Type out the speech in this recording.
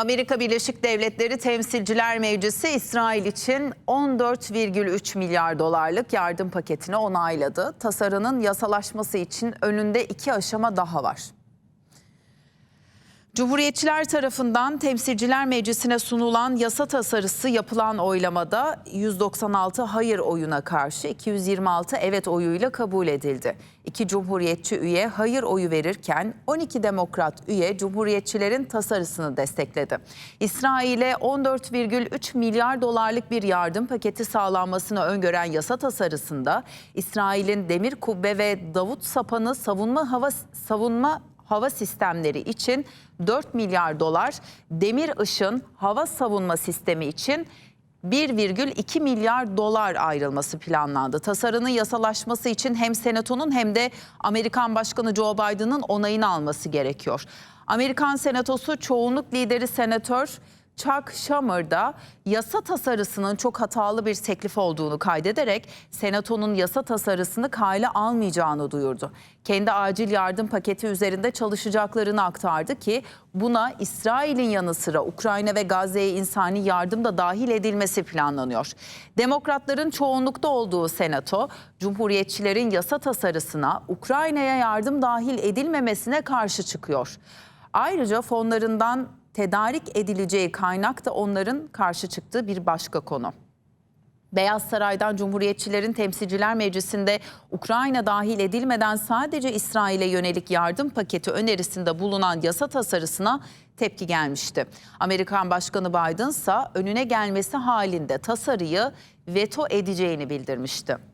Amerika Birleşik Devletleri Temsilciler Meclisi İsrail için 14,3 milyar dolarlık yardım paketini onayladı. Tasarının yasalaşması için önünde iki aşama daha var. Cumhuriyetçiler tarafından Temsilciler Meclisi'ne sunulan yasa tasarısı yapılan oylamada 196 hayır oyuna karşı 226 evet oyuyla kabul edildi. İki cumhuriyetçi üye hayır oyu verirken 12 demokrat üye cumhuriyetçilerin tasarısını destekledi. İsrail'e 14,3 milyar dolarlık bir yardım paketi sağlanmasını öngören yasa tasarısında İsrail'in demir kubbe ve Davut sapanı savunma hava savunma hava sistemleri için 4 milyar dolar, Demir Işın hava savunma sistemi için 1,2 milyar dolar ayrılması planlandı. Tasarının yasalaşması için hem Senato'nun hem de Amerikan Başkanı Joe Biden'ın onayını alması gerekiyor. Amerikan Senatosu çoğunluk lideri Senatör Chuck Schumer da yasa tasarısının çok hatalı bir teklif olduğunu kaydederek Senato'nun yasa tasarısını kale almayacağını duyurdu. Kendi acil yardım paketi üzerinde çalışacaklarını aktardı ki buna İsrail'in yanı sıra Ukrayna ve Gazze'ye insani yardım da dahil edilmesi planlanıyor. Demokratların çoğunlukta olduğu Senato, Cumhuriyetçilerin yasa tasarısına Ukrayna'ya yardım dahil edilmemesine karşı çıkıyor. Ayrıca fonlarından tedarik edileceği kaynak da onların karşı çıktığı bir başka konu. Beyaz Saray'dan Cumhuriyetçilerin Temsilciler Meclisi'nde Ukrayna dahil edilmeden sadece İsrail'e yönelik yardım paketi önerisinde bulunan yasa tasarısına tepki gelmişti. Amerikan Başkanı Biden ise önüne gelmesi halinde tasarıyı veto edeceğini bildirmişti.